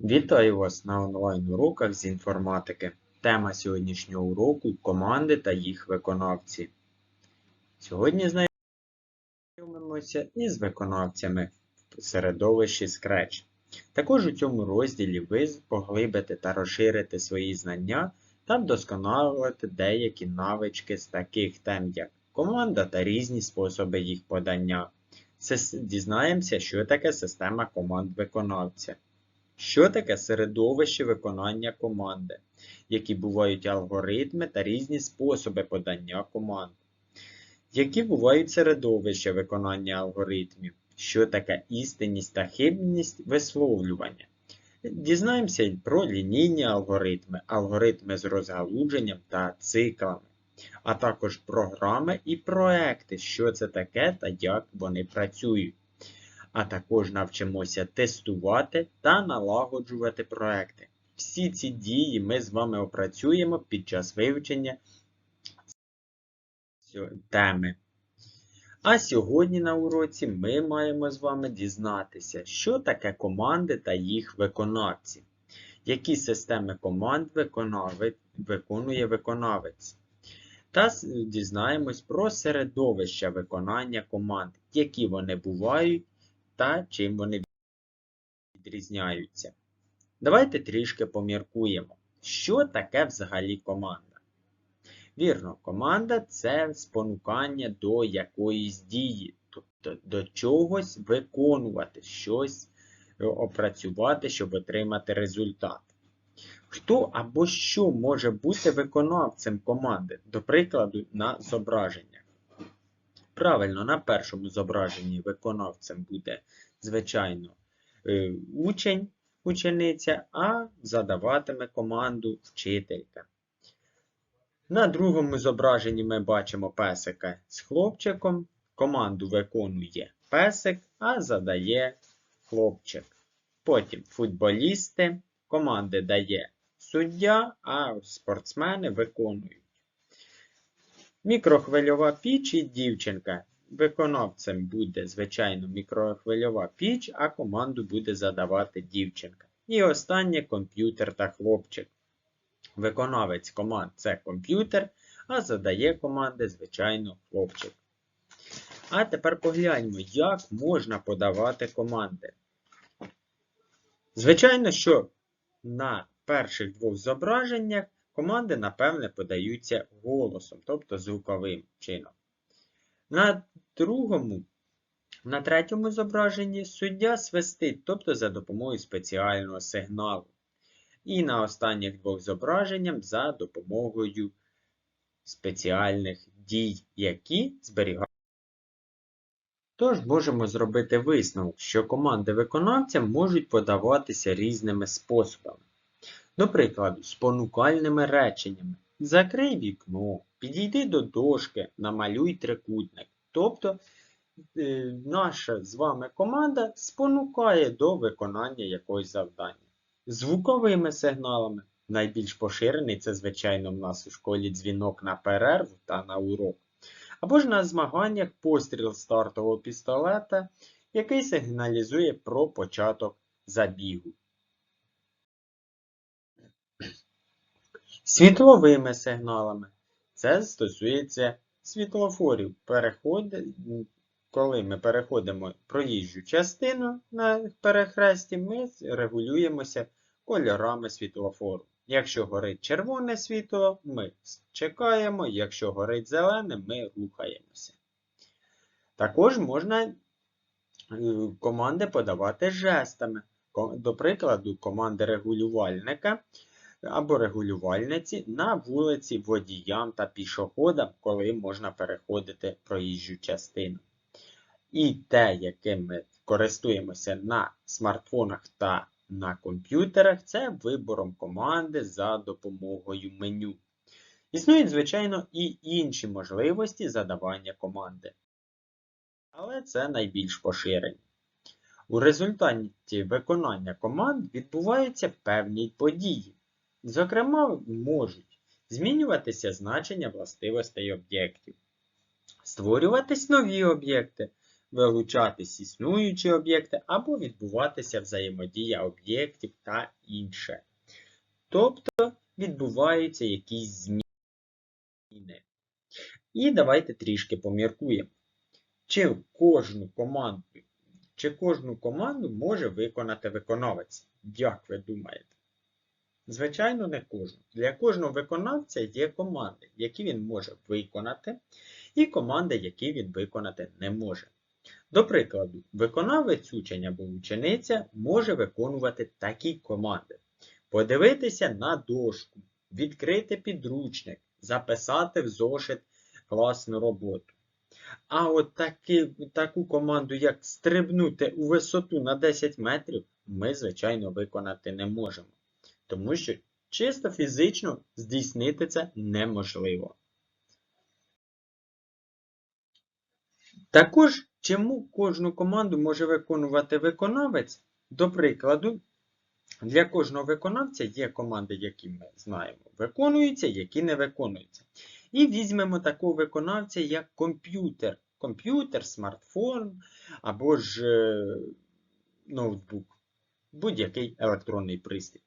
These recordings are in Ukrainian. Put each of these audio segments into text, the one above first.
Вітаю вас на онлайн-уроках з інформатики. Тема сьогоднішнього уроку команди та їх виконавці. Сьогодні знайомимося із виконавцями в середовищі Scratch. Також у цьому розділі ви поглибите та розширите свої знання та вдосконалите деякі навички з таких тем, як команда та різні способи їх подання. Дізнаємося, що таке система команд виконавця. Що таке середовище виконання команди? Які бувають алгоритми та різні способи подання команд? Які бувають середовища виконання алгоритмів? Що таке істинність та хибність висловлювання? Дізнаємося про лінійні алгоритми, алгоритми з розгалудженням та циклами, а також програми і проекти, що це таке та як вони працюють а також навчимося тестувати та налагоджувати проекти. Всі ці дії ми з вами опрацюємо під час вивчення теми. А сьогодні на уроці ми маємо з вами дізнатися, що таке команди та їх виконавці, які системи команд виконує виконавець. Та дізнаємось про середовище виконання команд, які вони бувають та чим вони відрізняються. Давайте трішки поміркуємо, що таке взагалі команда. Вірно, команда це спонукання до якоїсь дії, тобто до чогось виконувати, щось е, опрацювати, щоб отримати результат. Хто або що може бути виконавцем команди, до прикладу, на зображеннях? Правильно, на першому зображенні виконавцем буде, звичайно, е, учень, учениця, а задаватиме команду вчителька. На другому зображенні ми бачимо песика з хлопчиком. Команду виконує песик, а задає хлопчик. Потім футболісти, команди дає суддя, а спортсмени виконують. Мікрохвильова піч і дівчинка. Виконавцем буде, звичайно, мікрохвильова піч, а команду буде задавати дівчинка. І останнє комп'ютер та хлопчик. Виконавець команд це комп'ютер, а задає команди, звичайно, хлопчик. А тепер погляньмо, як можна подавати команди. Звичайно, що на перших двох зображеннях команди, напевне, подаються голосом, тобто звуковим чином. На другому, на третьому зображенні суддя свистить, тобто за допомогою спеціального сигналу. І на останніх двох зображеннях за допомогою спеціальних дій, які зберігають. Тож можемо зробити висновок, що команди виконавця можуть подаватися різними способами. До прикладу, спонукальними реченнями. Закрий вікно, підійди до дошки, намалюй трикутник. Тобто е, наша з вами команда спонукає до виконання якогось завдання. Звуковими сигналами. Найбільш поширений це, звичайно, в нас у школі дзвінок на перерву та на урок. Або ж на змаганнях постріл стартового пістолета, який сигналізує про початок забігу. Світловими сигналами. Це стосується світлофорів. Переходи, коли ми переходимо проїжджу частину на перехресті, ми регулюємося кольорами світлофору. Якщо горить червоне світло, ми чекаємо, якщо горить зелене, ми рухаємося. Також можна е, команди подавати жестами. До прикладу, команди регулювальника або регулювальниці на вулиці водіям та пішоходам, коли можна переходити проїжджу частину. І те, яким ми користуємося на смартфонах та на комп'ютерах, це вибором команди за допомогою меню. Існують, звичайно, і інші можливості задавання команди. Але це найбільш поширені. У результаті виконання команд відбуваються певні події. Зокрема, можуть змінюватися значення властивостей об'єктів, створюватись нові об'єкти, вилучатись існуючі об'єкти або відбуватися взаємодія об'єктів та інше. Тобто відбуваються якісь зміни. І давайте трішки поміркуємо. Чи кожну команду, чи кожну команду може виконати виконавець? Як ви думаєте? Звичайно, не кожну. Для кожного виконавця є команди, які він може виконати, і команди, які він виконати не може. До прикладу, виконавець учень або учениця може виконувати такі команди. Подивитися на дошку, відкрити підручник, записати в зошит класну роботу. А от таки, таку команду, як стрибнути у висоту на 10 метрів, ми, звичайно, виконати не можемо. Тому що чисто фізично здійснити це неможливо. Також, чому кожну команду може виконувати виконавець? До прикладу, для кожного виконавця є команди, які ми знаємо, виконуються, які не виконуються. І візьмемо такого виконавця, як комп'ютер. Комп'ютер, смартфон або ж е, ноутбук, будь-який електронний пристрій.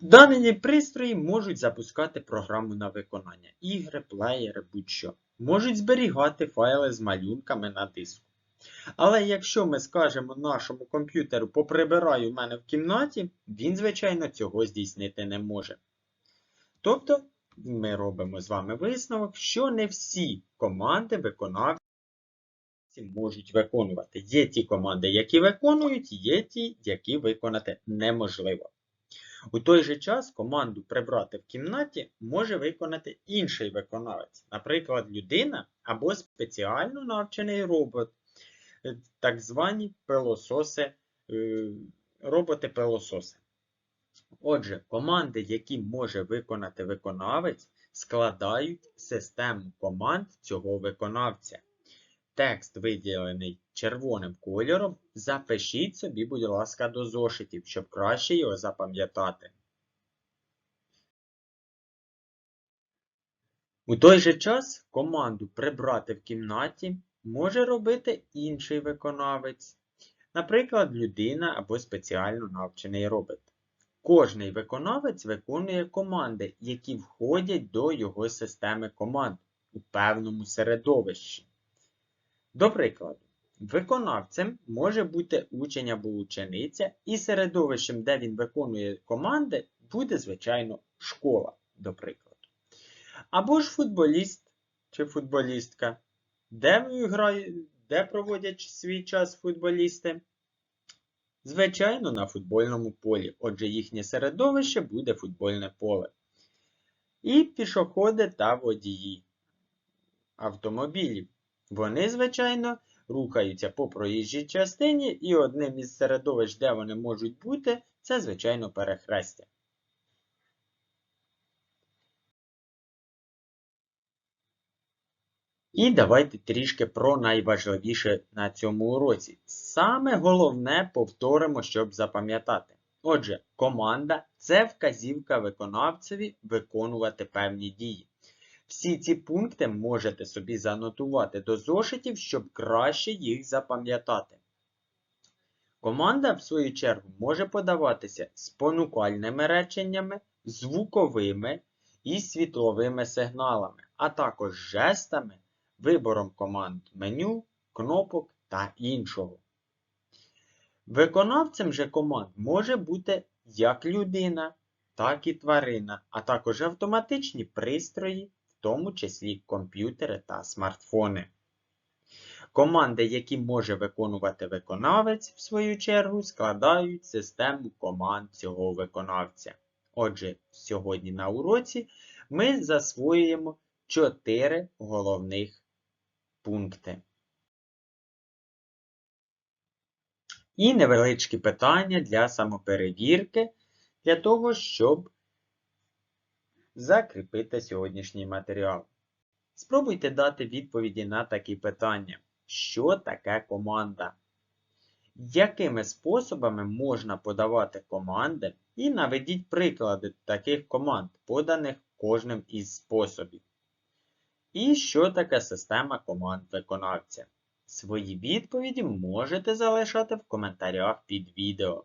Дані пристрої можуть запускати програму на виконання, ігри, плеєри, будь-що. Можуть зберігати файли з малюнками на диску. Але якщо ми скажемо нашому комп'ютеру поприбирай у мене в кімнаті, він, звичайно, цього здійснити не може. Тобто, ми робимо з вами висновок, що не всі команди виконавці можуть виконувати. Є ті команди, які виконують, є ті, які виконати неможливо. У той же час команду прибрати в кімнаті може виконати інший виконавець, наприклад, людина або спеціально навчений робот, е, так звані пилососи, е, роботи-пилососи. Отже, команди, які може виконати виконавець, складають систему команд цього виконавця. Текст виділений червоним кольором, запишіть собі, будь ласка, до зошитів, щоб краще його запам'ятати. У той же час команду прибрати в кімнаті може робити інший виконавець, наприклад, людина або спеціально навчений робот. Кожний виконавець виконує команди, які входять до його системи команд у певному середовищі. До прикладу, виконавцем може бути учень або учениця, і середовищем, де він виконує команди, буде, звичайно, школа, до прикладу. Або ж футболіст чи футболістка, де грають, де проводять свій час футболісти? Звичайно, на футбольному полі. Отже, їхнє середовище буде футбольне поле. І пішоходи та водії автомобілів. Вони, звичайно, рухаються по проїжджій частині, і одним із середовищ, де вони можуть бути, це, звичайно, перехрестя. І давайте трішки про найважливіше на цьому уроці. Саме головне повторимо, щоб запам'ятати. Отже, команда це вказівка виконавцеві виконувати певні дії. Всі ці пункти можете собі занотувати до зошитів, щоб краще їх запам'ятати. Команда, в свою чергу, може подаватися спонукальними реченнями, звуковими і світловими сигналами, а також жестами, вибором команд меню, кнопок та іншого. Виконавцем же команд може бути як людина, так і тварина, а також автоматичні пристрої тому числі комп'ютери та смартфони. Команди, які може виконувати виконавець, в свою чергу, складають систему команд цього виконавця. Отже, сьогодні на уроці ми засвоюємо 4 головних пункти. І невеличкі питання для самоперевірки, для того, щоб закріпити сьогоднішній матеріал. Спробуйте дати відповіді на такі питання. Що таке команда? Якими способами можна подавати команди? І наведіть приклади таких команд, поданих кожним із способів. І що таке система команд виконавця? Свої відповіді можете залишати в коментарях під відео.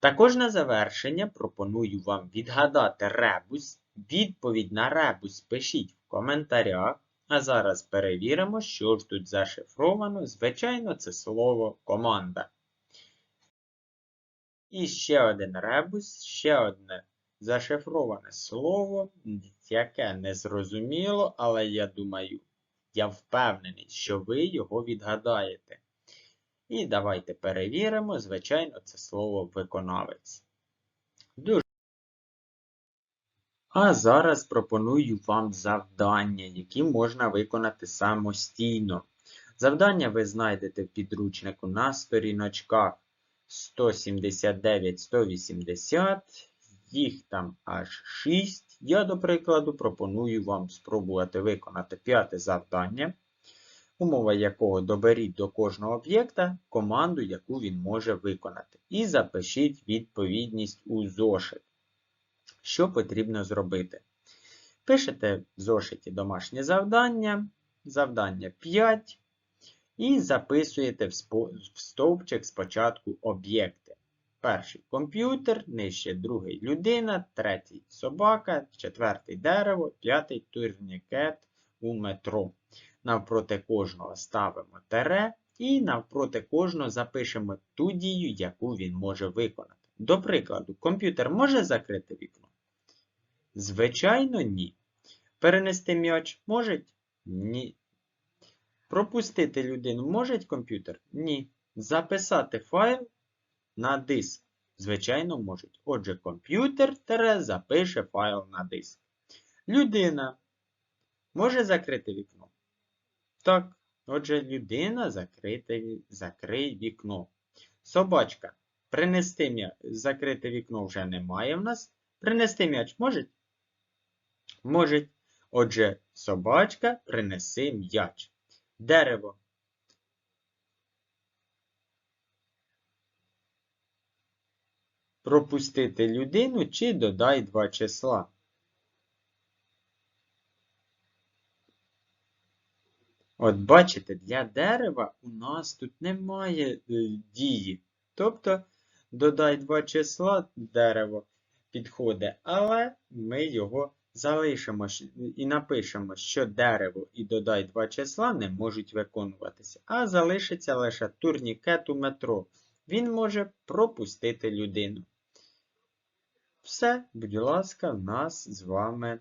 Також на завершення пропоную вам відгадати ребус. Відповідь на ребус пишіть в коментарях. А зараз перевіримо, що ж тут зашифровано. Звичайно, це слово команда. І ще один ребус, ще одне зашифроване слово, яке не зрозуміло, але я думаю, я впевнений, що ви його відгадаєте. І давайте перевіримо, звичайно, це слово виконавець. Дуже. А зараз пропоную вам завдання, які можна виконати самостійно. Завдання ви знайдете в підручнику на сторіночках 179-180, їх там аж 6. Я, до прикладу, пропоную вам спробувати виконати п'яте завдання, умова якого доберіть до кожного об'єкта команду, яку він може виконати. І запишіть відповідність у зошит. Що потрібно зробити? Пишете в зошиті домашнє завдання, завдання 5. І записуєте в стовпчик спочатку об'єкти. Перший комп'ютер, нижче другий людина, третій собака, четвертий дерево, п'ятий турнікет у метро. Навпроти кожного ставимо тере і навпроти кожного запишемо ту дію, яку він може виконати. До прикладу, комп'ютер може закрити вікно? Звичайно, ні. Перенести м'яч може? Ні. Пропустити людину може комп'ютер? Ні. Записати файл на диск. Звичайно, можуть. Отже, комп'ютер тере запише файл на диск. Людина може закрити вікно? Так. Отже, людина закрити, закриє вікно. Собачка. Принести м'яч. Закрити вікно вже немає в нас. Принести м'яч може? Може. Отже, собачка принеси м'яч. Дерево. Пропустити людину чи додай два числа. От бачите, для дерева у нас тут немає е, дії. Тобто додай два числа дерево підходить, але ми його залишимо і напишемо, що дерево і додай два числа не можуть виконуватися, а залишиться лише турнікет у метро. Він може пропустити людину. Все, будь ласка, в нас з вами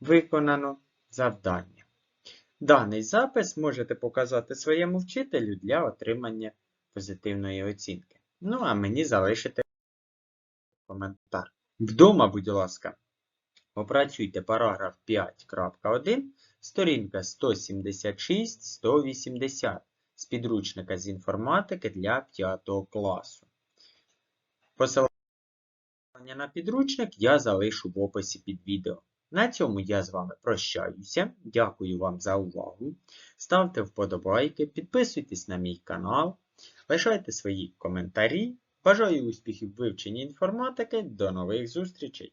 виконано завдання. Даний запис можете показати своєму вчителю для отримання позитивної оцінки. Ну, а мені залишите коментар. Вдома, будь ласка, опрацюйте параграф 5.1, сторінка 176-180 з підручника з інформатики для 5 класу. Посилання на підручник я залишу в описі під відео. На цьому я з вами прощаюся. Дякую вам за увагу. Ставте вподобайки, підписуйтесь на мій канал, лишайте свої коментарі. Бажаю успіхів в вивченні інформатики. До нових зустрічей!